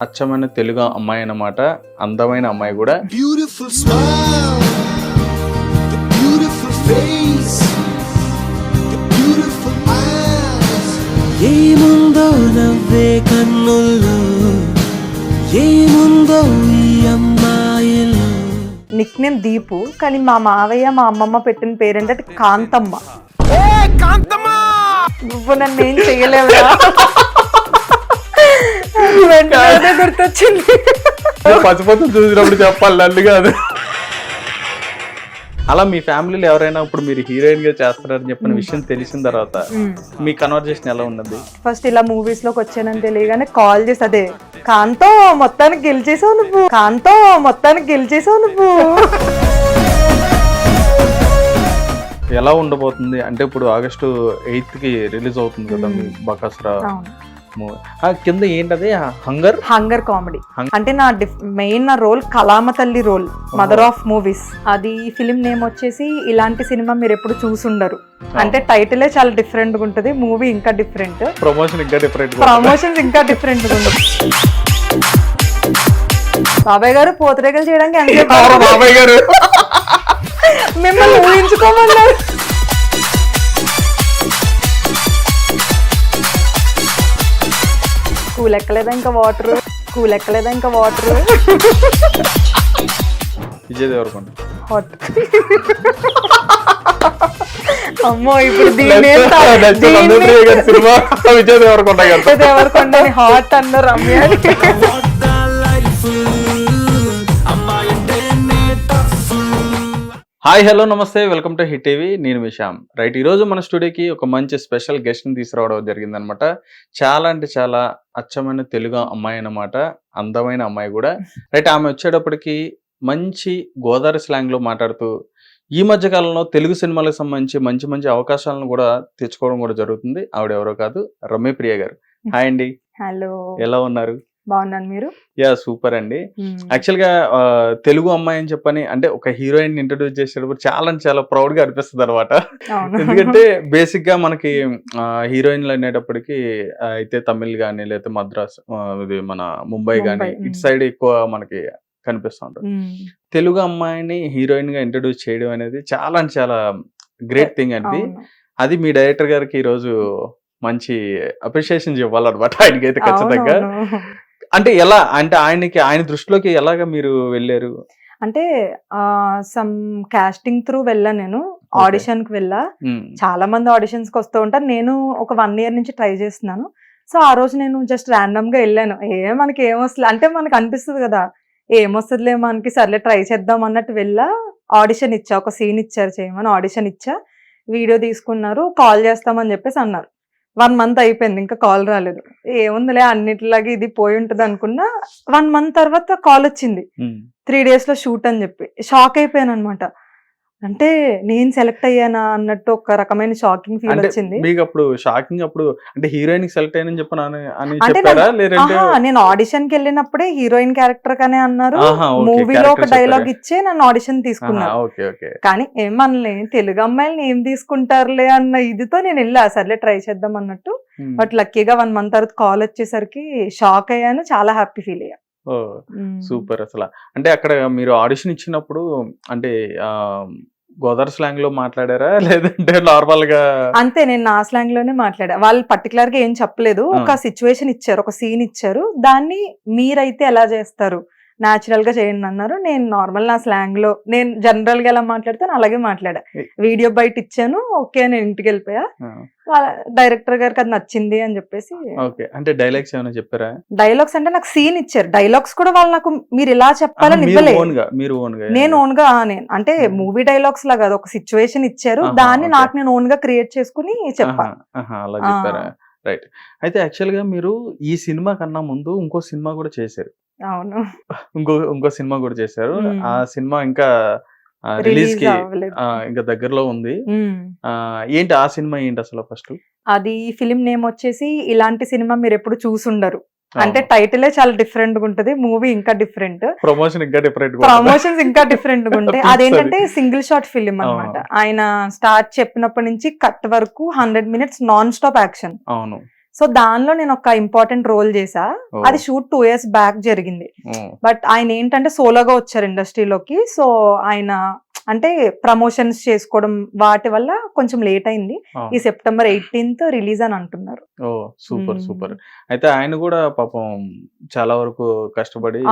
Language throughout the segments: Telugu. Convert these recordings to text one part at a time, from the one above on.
అచ్చమైన తెలుగు అమ్మాయి అన్నమాట. అందమైన అమ్మాయి కూడా. The beautiful eyes. ఏముందో నవ్వే కన్నుల్లో? ఏముందో ఈ అమ్మాయిలో నిక్ నేమ్ దీపు కానీ మా మావయ్య మా అమ్మమ్మ పెట్టిన పేరేంటంటే కాంతమ్మ. నువ్వు నన్ను ఏం చెయ్యలేవురా వెంటనే అదే గుర్తొచ్చింది. పసిపోతు చూసినప్పుడు చెప్పాలి నన్ను కాదు. అలా మీ ఫ్యామిలీలో ఎవరైనా ఇప్పుడు మీరు హీరోయిన్గా చేస్తున్నారని చెప్పిన విషయం తెలిసిన తర్వాత మీ కన్వర్జేషన్ ఎలా ఉన్నది? ఫస్ట్ ఇలా మూవీస్లోకి వచ్చానని తెలియగానే కాల్ చేసి అదే కాంతో మొత్తానికి గెలిచేసావు నువ్వు. కాంతో మొత్తానికి గెలిచేసావు నువ్వు. ఎలా ఉండబోతుంది? అంటే ఇప్పుడు ఆగస్టు ఎయిత్కి రిలీజ్ అవుతుంది కదా మీ బకాసురా. కింద ఏంటది? హంగర్ హంగర్ కామెడీ అంటే నా మెయిన్ నా రోల్ కలామ తల్లి రోల్ మదర్ ఆఫ్ మూవీస్ అది ఫిలిం నేమ్ వచ్చేసి ఇలాంటి సినిమా మీరు ఎప్పుడు చూసుండరు. అంటే టైటిలే చాలా డిఫరెంట్గా ఉంటది మూవీ ఇంకా డిఫరెంట్ ప్రమోషన్ ఇంకా డిఫరెంట్ ప్రమోషన్స్ ఇంకా డిఫరెంట్ ఉంటుంది. బాబాయ్ గారు పూతరేగలు చేయడానికి ఎంత బాబాయ్. గారు. మిమ్మల్ని ఊహించుకోమన్నారు కూల్ ఎక్కలేదా ఇంకా వాటర్? కూల్ ఎక్కలేదా ఇంకా వాటర్? విజయ్ దేవరకొండ. హాట్ అమ్మో ఇప్పుడు దీని దేవరకొండ హాట్ అన్న రమ్య హాయ్ హలో నమస్తే వెల్కమ్ టు హిట్ టీవీ. నేను విశామ్ రైట్ ఈ రోజు మన స్టూడియోకి ఒక మంచి స్పెషల్ గెస్ట్ని తీసుకురావడం జరిగిందనమాట చాలా అంటే చాలా అచ్చమైన తెలుగు అమ్మాయి అన్నమాట. అందమైన అమ్మాయి కూడా. రైట్ ఆమె వచ్చేటప్పటికి మంచి గోదావరి స్లాంగ్లో మాట్లాడుతూ ఈ మధ్య కాలంలో తెలుగు సినిమాలకు సంబంధించి మంచి మంచి అవకాశాలను కూడా తెచ్చుకోవడం కూడా జరుగుతుంది. ఆవిడ ఎవరో కాదు రమ్య ప్రియ గారు. హాయ్ అండి. హలో. ఎలా ఉన్నారు? బాగున్నాను మీరు యా సూపర్ అండి యాక్చువల్గా తెలుగు అమ్మాయి అని చెప్పని అంటే ఒక హీరోయిన్ ఇంట్రడ్యూస్ చేసేటప్పుడు చాలా చాలా ప్రౌడ్గా అనిపిస్తుంది అనమాట ఎందుకంటే బేసిక్గా మనకి హీరోయిన్లు అనేటప్పటికి అయితే తమిళ్ కానీ లేకపోతే మద్రాస్ ఇది మన ముంబై కానీ ఇటు. సైడ్ ఎక్కువ మనకి కనిపిస్తూ ఉంటుంది మ్మ్. తెలుగు అమ్మాయిని హీరోయిన్గా ఇంట్రడ్యూస్ చేయడం అనేది చాలా చాలా గ్రేట్ థింగ్ అండి. అది మీ డైరెక్టర్ గారికి ఈ రోజు మంచి అప్రిషియేషన్ ఇవ్వాలన్నమాట ఆయనకైతే ఖచ్చితంగా. అంటే ఎలా? అంటే ఆయనకి ఆయన దృష్టిలోకి ఎలాగ మీరు వెళ్ళారు? అంటే సమ్ కాస్టింగ్ త్రూ వెళ్ళా నేను. ఆడిషన్కి వెళ్ళా. చాలా మంది ఆడిషన్స్కి వస్తూ ఉంటారు. నేను ఒక వన్ ఇయర్ నుంచి ట్రై చేస్తున్నాను. సో ఆ రోజు నేను జస్ట్ ర్యాండమ్గా వెళ్ళాను. ఏ మనకి ఏమొస్తుంది అంటే మనకు అనిపిస్తుంది కదా. ఏమొస్తుందిలే మనకి సర్లే ట్రై చేద్దాం అన్నట్టు వెళ్ళా. ఆడిషన్ ఇచ్చా ఒక సీన్ ఇచ్చారు చేయమని ఆడిషన్ ఇచ్చా. వీడియో తీసుకున్నారు కాల్ చేస్తామని చెప్పేసి అన్నారు. వన్ మంత్ అయిపోయింది ఇంకా కాల్ రాలేదు. ఏముందిలే అన్నిటిలాగా ఇది పోయి ఉంటుంది అనుకున్నా వన్ మంత్ తర్వాత కాల్ వచ్చింది. త్రీ డేస్లో షూట్ అని చెప్పి. షాక్ అయిపోయాను అనమాట అంటే నేను సెలెక్ట్ అయ్యానా అన్నట్టు ఒక రకమైన షాకింగ్ ఫీల్ వచ్చింది. మీకు అప్పుడు షాకింగ్ అప్పుడు అంటే హీరోయిన్ సెలెక్ట్ అయ్యని చెప్పని అని- చెప్పారా? లేదంటే నేను ఆడిషన్కి వెళ్ళినప్పుడే హీరోయిన్ క్యారెక్టర్ కనే అన్నారు. మూవీలో ఒక డైలాగ్? ఇచ్చే నన్ను ఆడిషన్ ఓకే కానీ ఏమనలే తెలుగు అమ్మాయిలని ఏం తీసుకుంటారులే అన్న ఇదితో నేను వెళ్ళా. సర్లే ట్రై చేద్దాం అన్నట్టు. బట్ లక్కీగా వన్ మంత్ తర్వాత కాల్ వచ్చేసరికి షాక్ అయ్యాను. చాలా హ్యాపీ ఫీల్ అయ్యా. ఓ మ్మ్. సూపర్ అసలు. అంటే అక్కడ మీరు ఆడిషన్ ఇచ్చినప్పుడు అంటే ఆ గోదావరి స్లాంగ్లో మాట్లాడారా? లేదంటే నార్మల్గా అంతే నేను నా స్లాంగ్లోనే మాట్లాడా. వాళ్ళు పర్టికులర్గా ఏం చెప్పలేదు. ఒక సిచ్యువేషన్ ఇచ్చారు ఒక సీన్ ఇచ్చారు. దాన్ని మీరైతే ఎలా చేస్తారు? నాచురల్గా చేయండి అన్నారు. నేను నార్మల్ నా స్లాంగ్లో నేను జనరల్గా ఎలా మాట్లాడితే అలాగే మాట్లాడా. వీడియో బయట ఇచ్చాను ఓకే నేను ఇంటికి వెళ్ళిపోయా. వాళ్ళ డైరెక్టర్ గారికి అది నచ్చింది అని చెప్పేసి ఓకే. అంటే డైలాగ్స్ ఏమైనా చెప్పారా? డైలాగ్స్ అంటే నాకు సీన్ ఇచ్చారు. డైలాగ్స్ కూడా వాళ్ళు నాకు మీరు ఇలా చెప్పాలని ఇవ్వలేదు. నేను ఓన్గా నేను అంటే Hmm. మూవీ డైలాగ్స్ లాగా ఒక సిచ్యువేషన్ ఇచ్చారు. దాన్ని. నాకు నేను ఓన్గా క్రియేట్ చేసుకుని చెప్పా. ఆహా, ఆహా, అలా. చెప్పారా? రైట్ అయితే యాక్చువల్గా మీరు ఈ సినిమా కన్నా ముందు ఇంకో సినిమా కూడా చేశారు. అవును. ఇంకో ఇంకో సినిమా కూడా చేశారు. ఆ సినిమా ఇంకా రిలీజ్కి ఇంకా దగ్గరలో ఉంది. ఏంటి ఆ సినిమా ఏంటి అసలు ఫస్ట్? అది ఫిలిం నేమ్ వచ్చేసి ఇలాంటి సినిమా మీరు ఎప్పుడు చూసుండరు. అంటే టైటిలే చాలా డిఫరెంట్గా ఉంటది మూవీ ఇంకా డిఫరెంట్. ప్రమోషన్ ఇంకా డిఫరెంట్ ప్రమోషన్స్ ఇంకా డిఫరెంట్గా ఉంటాయి అదేంటంటే సింగిల్ షాట్ ఫిలిం అన్నమాట. ఆయన స్టార్ట్ చెప్పినప్పటి నుంచి కట్ వరకు hundred minutes non stop action. అవును. సో దానిలో నేను ఒక ఇంపార్టెంట్ రోల్ చేసా అది షూట్ టూ ఇయర్స్ బ్యాక్ జరిగింది. బట్ ఆయన ఏంటంటే సోలోగా వచ్చారు ఇండస్ట్రీలోకి సో ఆయన అంటే ప్రమోషన్స్ చేసుకోవడం వాటి వల్ల కొంచెం లేట్ అయింది. ఈ సెప్టెంబర్ ఎయిటీన్త్ రిలీజ్ అని అంటున్నారు. ఓ సూపర్. సూపర్. అయితే ఆయన కూడా పాపం చాలా వరకు కష్టపడి.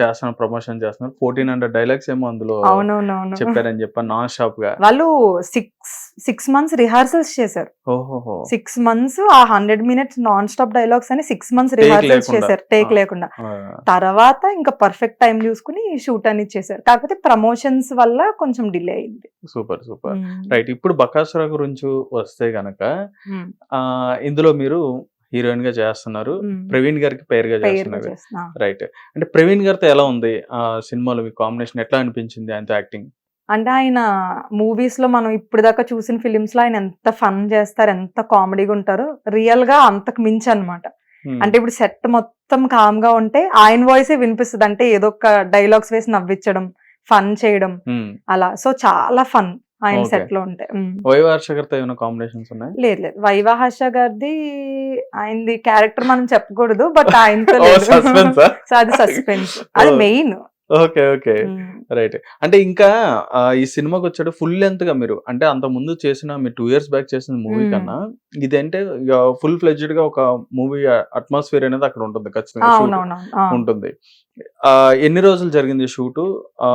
చేస్తున్నారు ప్రమోషన్ చేస్తున్నారు. ఫోర్టీన్ హండ్రెడ్ డైలాగ్స్ ఏమో అందులో చెప్పారని చెప్పాను నాన్ స్టాప్గా. వాళ్ళు సిక్స్ సిక్స్ మంత్స్ రిహార్సల్స్ చేశారు. సిక్స్ మంత్స్ ఆ hundred minutes non stop dialogues అని సిక్స్ మంత్స్ రిహార్సల్స్. చేశారు. టేక్. లేకుండా. తర్వాత ఇంకా పర్ఫెక్ట్ టైం చూసుకుని షూట్ అని చేశారు. కాకపోతే ప్రమోషన్స్ వల్ల కొంచెం డిలే అయింది. Super super. రైట్ ఇప్పుడు బకాసుర గురించి వస్తే గనక ఇందులో మీరు హీరోయిన్గా చేస్తున్నారు. ప్రవీణ్ గారికి పేరుగా చేస్తున్నారు. చేస్తున్నా. రైట్ అంటే ప్రవీణ్ గారితో ఎలా ఉంది? ఆ సినిమాలో మీ కాంబినేషన్ ఎట్లా అనిపించింది ఆయనతో యాక్టింగ్ అంటే ఆయన మూవీస్లో మనం ఇప్పుడు దాకా చూసిన ఫిలిమ్స్లో ఆయన ఎంత ఫన్ చేస్తారు ఎంత కామెడీగా ఉంటారు రియల్గా అంతకు మించి అన్నమాట. అంటే ఇప్పుడు సెట్ మొత్తం కామ్గా ఉంటే ఆయన వాయిసే వినిపిస్తుంది. అంటే ఏదో ఒక డైలాగ్స్ వేసి నవ్వించడం ఫన్ చేయడం అలా. సో చాలా ఫన్ ఆయన. సెట్లో ఉంటే. ఉమ్. వైవార్ష గారితో ఏమైనా కాంబినేషన్స్ ఉన్నాయి? లేదు లేదు. వైవాహర్ష గారిది ఆయనది క్యారెక్టర్ మనం చెప్పకూడదు బట్ ఆయనతో లేదు. అది సస్పెన్స్. అది. మెయిన్. Okay okay. రైట్. అంటే ఇంకా ఆ, ఈ సినిమాకి వచ్చాడు ఫుల్ లెంత్గా మీరు. అంటే అంత ముందు చేసిన మీరు టూ ఇయర్స్ బ్యాక్ చేసిన మూవీ. కన్నా ఇది అంటే ఫుల్ ఫ్లెడ్జ్డ్గా ఒక మూవీ అట్మాస్ఫియర్ అనేది అక్కడ ఉంటుంది ఖచ్చితంగా అవునవునవును. ఉంటుంది. ఆ, ఎన్ని రోజులు జరిగింది షూట్?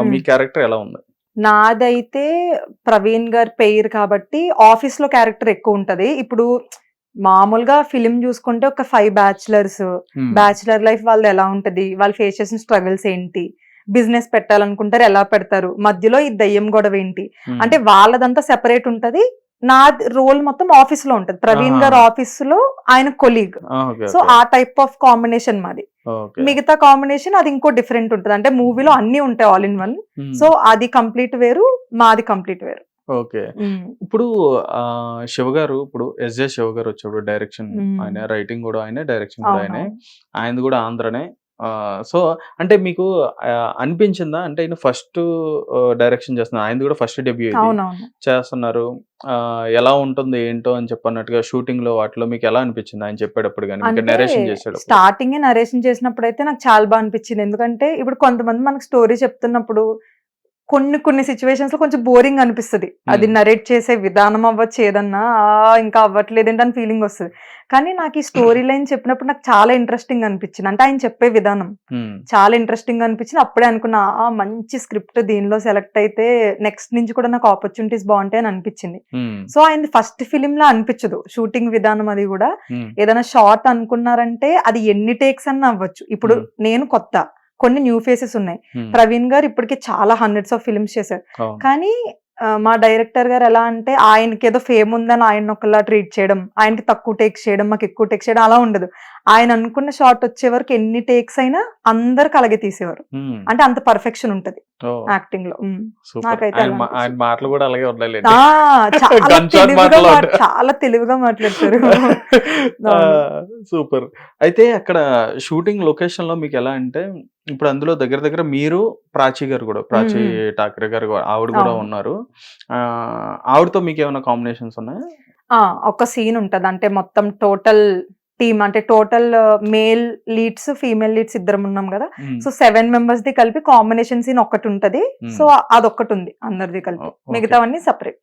మీ. క్యారెక్టర్ ఎలా ఉంది? నాదైతే ప్రవీణ్ గారి పేరు కాబట్టి ఆఫీస్లో క్యారెక్టర్ ఎక్కువ ఉంటది. ఇప్పుడు మామూలుగా ఫిలిం చూసుకుంటే ఒక ఫైవ్ బ్యాచులర్స్. బ్యాచులర్ లైఫ్ వాళ్ళది ఎలా ఉంటది? వాళ్ళు ఫేస్ చేసిన స్ట్రగుల్స్ ఏంటి? బిజినెస్ పెట్టాలనుకుంటారు ఎలా పెడతారు మధ్యలో ఈ దయ్యం గొడవ ఏంటి. అంటే వాళ్ళదంతా సెపరేట్ ఉంటది నా రోల్ మొత్తం ఆఫీస్లో ఉంటది ప్రవీణ్. గారు ఆఫీస్లో ఆయన కొలీగ్ సో. ఆ టైప్ ఆఫ్ కాంబినేషన్ మాది. మిగతా కాంబినేషన్ అది ఇంకో డిఫరెంట్ ఉంటది అంటే మూవీలో అన్ని ఉంటాయి ఆల్ ఇన్ వన్. సో అది కంప్లీట్ వేరు మాది కంప్లీట్ వేరు ఓకే ఇప్పుడు శివ గారు ఇప్పుడు ఎస్జే శివ గారు వచ్చాడు డైరెక్షన్. ఆయన రైటింగ్ కూడా ఆయనే డైరెక్షన్ కూడా ఆయనే. ఆయనది కూడా ఆంధ్రనే సో అంటే మీకు అనిపించిందా? అంటే ఆయన ఫస్ట్ డైరెక్షన్ చేస్తున్నారు. ఆయనది కూడా ఫస్ట్ డెబ్యూ చేస్తున్నారు. ఎలా ఉంటుంది ఏంటో అని చెప్పన్నట్టుగా షూటింగ్లో వాటిలో మీకు ఎలా అనిపించింది? ఆయన చెప్పేటప్పుడు కానీ నరేషన్ చేసేటప్పుడు? స్టార్టింగ్ నరేషన్ చేసినప్పుడు అయితే నాకు చాలా బాగా అనిపించింది. ఎందుకంటే ఇప్పుడు కొంతమంది మనకు స్టోరీ చెప్తున్నప్పుడు కొన్ని కొన్ని సిచ్యువేషన్స్లో కొంచెం బోరింగ్ అనిపిస్తుంది అది Hmm. నరేట్ చేసే విధానం అవ్వచ్చు ఏదన్నా "ఆ, ఇంకా అవ్వట్లేదు అని ఫీలింగ్ వస్తుంది కానీ నాకు ఈ స్టోరీ లైన్ చెప్పినప్పుడు నాకు చాలా ఇంట్రెస్టింగ్ అనిపించింది అంటే ఆయన చెప్పే విధానం మ్మ్. చాలా ఇంట్రెస్టింగ్ అనిపించింది అప్పుడే అనుకున్నా "ఆ, మంచి స్క్రిప్ట్ దీనిలో సెలెక్ట్ అయితే నెక్స్ట్ నుంచి కూడా నాకు ఆపర్చునిటీస్ బాగుంటాయి అని అనిపించింది మ్మ్. సో ఆయన ఫస్ట్ ఫిలిం లా అనిపించదు షూటింగ్ విధానం అది కూడా. ఏదైనా షార్ట్ అనుకున్నారంటే అది ఎన్ని టేక్స్ అన్న అవ్వచ్చు ఇప్పుడు Hmm. నేను కొత్త కొన్ని న్యూ ఫేసెస్ ఉన్నాయి. ప్రవీణ్ గారు ఇప్పటికి చాలా హండ్రెడ్స్ ఆఫ్ ఫిల్మ్స్ చేశారు. కానీ మా డైరెక్టర్ గారు ఎలా అంటే ఆయనకి ఏదో ఫేమ్ ఉందని ఆయన ఒకలా ట్రీట్ చేయడం ఆయనకి తక్కువ టేక్స్ చేయడం మాకు ఎక్కువ టేక్స్ చేయడం అలా ఉండదు ఆయన అనుకున్న షార్ట్ వచ్చే వరకు ఎన్ని టేక్స్ అయినా అందరికి అలాగే తీసేవారు. మ్మ్. అంటే అంత పర్ఫెక్షన్ ఉంటది యాక్టింగ్లో. సూపర్ నాకైతే. మాటలు కూడా అలాగే ఉండాలి చాలా తెలివిగా మాట్లాడతారు. సూపర్ అయితే అక్కడ షూటింగ్ లొకేషన్లో మీకు ఎలా అంటే ఇప్పుడు అందులో దగ్గర దగ్గర మీరు ప్రాచీ గారు కూడా ప్రాచీ. ఠాకరే గారు కూడా- ఆవిడ కూడా. ఉన్నారు. ఆవిడతో మీకు ఏమైనా కాంబినేషన్స్ ఉన్నాయా? ఒక సీన్ ఉంటది. అంటే మొత్తం టోటల్ టీమ్ అంటే total male leads female leads ఇద్దరం ఉన్నాం కదా. సో సెవెన్ మెంబర్స్ ది కలిపి కాంబినేషన్ సీన్ ఒకటి ఉంటది. సో అదొక్కటి ఉంది అందరిది కలిపి. మిగతావన్నీ సపరేట్.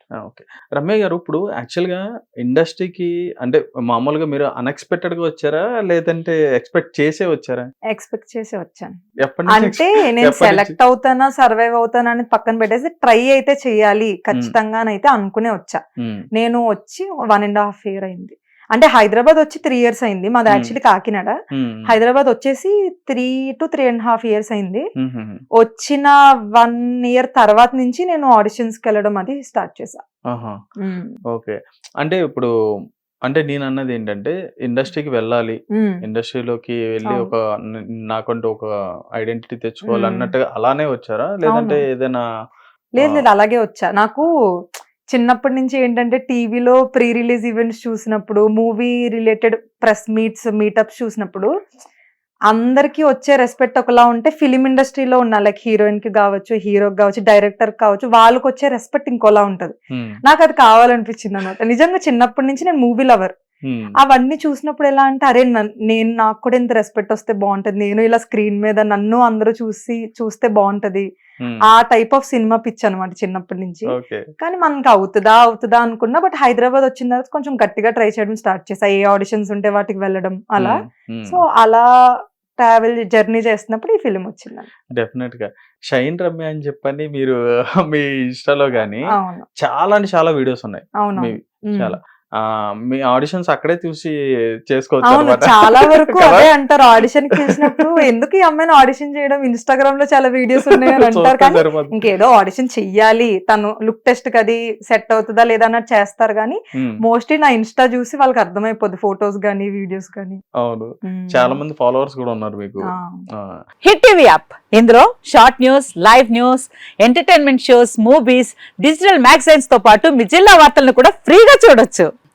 రమ్య గారు ఇప్పుడు యాక్చువల్గా ఇండస్ట్రీకి అంటే మామూలుగా మీరు అన్ఎక్స్పెక్టెడ్గా వచ్చారా? లేదంటే ఎక్స్పెక్ట్ చేసే వచ్చారా? ఎక్స్పెక్ట్ చేసి వచ్చాను. అంటే నేను? సెలెక్ట్ అవుతానా సర్వైవ్ అవుతానా అని పక్కన పెట్టేసి ట్రై అయితే చేయాలి. ఖచ్చితంగానైతే అనుకునే వచ్చా. నేను వచ్చి వన్ అండ్ హాఫ్ ఇయర్ అయింది. అంటే హైదరాబాద్ వచ్చి త్రీ ఇయర్స్ అయింది మాది Hmm. యాక్చువల్లీ కాకినాడ మ్మ్. హైదరాబాద్ వచ్చేసి three to three and half years అయింది. మ్మ్. వచ్చిన వన్ ఇయర్ తర్వాత నుంచి నేను ఆడిషన్స్కి వెళ్ళడం అది స్టార్ట్ ఆహా. ఓకే అంటే ఇప్పుడు అంటే నేను అన్నది ఏంటంటే ఇండస్ట్రీకి వెళ్ళాలి. ఇండస్ట్రీలోకి వెళ్ళి. ఒక నాకంటూ ఒక ఐడెంటిటీ తెచ్చుకోవాలి. అన్నట్టుగా అలానే వచ్చారా లేదంటే. ఏదైనా లేదు. లేదు అలాగే వచ్చా నాకు చిన్నప్పటి నుంచి ఏంటంటే టీవీలో ప్రీ రిలీజ్ ఈవెంట్స్ చూసినప్పుడు movie related press meets meetups చూసినప్పుడు అందరికీ వచ్చే రెస్పెక్ట్ ఒకలా ఉంటే ఫిలిం ఇండస్ట్రీలో ఉన్న లైక్ హీరోయిన్కి కావచ్చు హీరోకి కావచ్చు డైరెక్టర్ కావచ్చు వాళ్ళకి వచ్చే రెస్పెక్ట్ ఇంకోలా ఉంటది. నాకు అది కావాలనిపించింది అనమాట నిజంగా చిన్నప్పటి నుంచి నేను మూవీ లవర్. అవన్నీ చూసినప్పుడు ఎలా అంటే అరే నన్- నాకు కూడా ఇంత రెస్పెక్ట్ వస్తే బాగుంటది. నేను ఇలా స్క్రీన్ మీద నన్ను అందరూ చూసి చూస్తే బాగుంటది. ఉమ్, ఆ టైప్ ఆఫ్ సినిమా పిచ్ అనమాట చిన్నప్పటి నుంచి. కానీ మనకి అవుతుందా అవుతుందా అనుకున్నా బట్ హైదరాబాద్ వచ్చిన తర్వాత కొంచెం గట్టిగా ట్రై చేయడం స్టార్ట్ చేసా ఏ ఆడిషన్స్ ఉంటే వాటికి వెళ్ళడం అలా. ఉమ్. సో అలా ట్రావెల్ జర్నీ చేస్తున్నప్పుడు ఈ ఫిలిం వచ్చింది డెఫినెట్గా. షైన్ రమ్య అని చెప్పని మీరు మీ ఇన్స్టాలో గానీ అవును. చాలా అంటే చాలా వీడియోస్ ఉన్నాయి. అవును. చాలా. మీ ఆడిషన్స్ అక్కడే చూసి చేసుకోవచ్చు. చాలా వరకు కదా? అదే అంటారు. ఆడిషన్కి పిలిచినప్పుడు ఎందుకు ఈ అమ్మాయిని ఆడిషన్ చేయడం? ఇన్స్టాగ్రామ్లో చాలా వీడియోస్ ఉన్నాయి అని అంటారు. కానీ. ఇంకేదో ఆడిషన్ చెయ్యాలి. తను లుక్ టెస్ట్కి అది సెట్ అవుతుందా లేదా అన్నట్టు చేస్తారు. కానీ మోస్ట్లీ నా ఇన్స్టా చూసి వాళ్ళకి అర్థమైపోద్ది ఫొటోస్ గానీ వీడియోస్ గానీ. అవును. చాలా మంది ఫాలోవర్స్ కూడా ఉన్నారు మీకు. హిట్ టీవీ యాప్ ఇందులో short news live news entertainment shows movies digital మ్యాగజైన్స్తో పాటు మీ జిల్లా వార్తలను కూడా ఫ్రీగా చూడొచ్చు.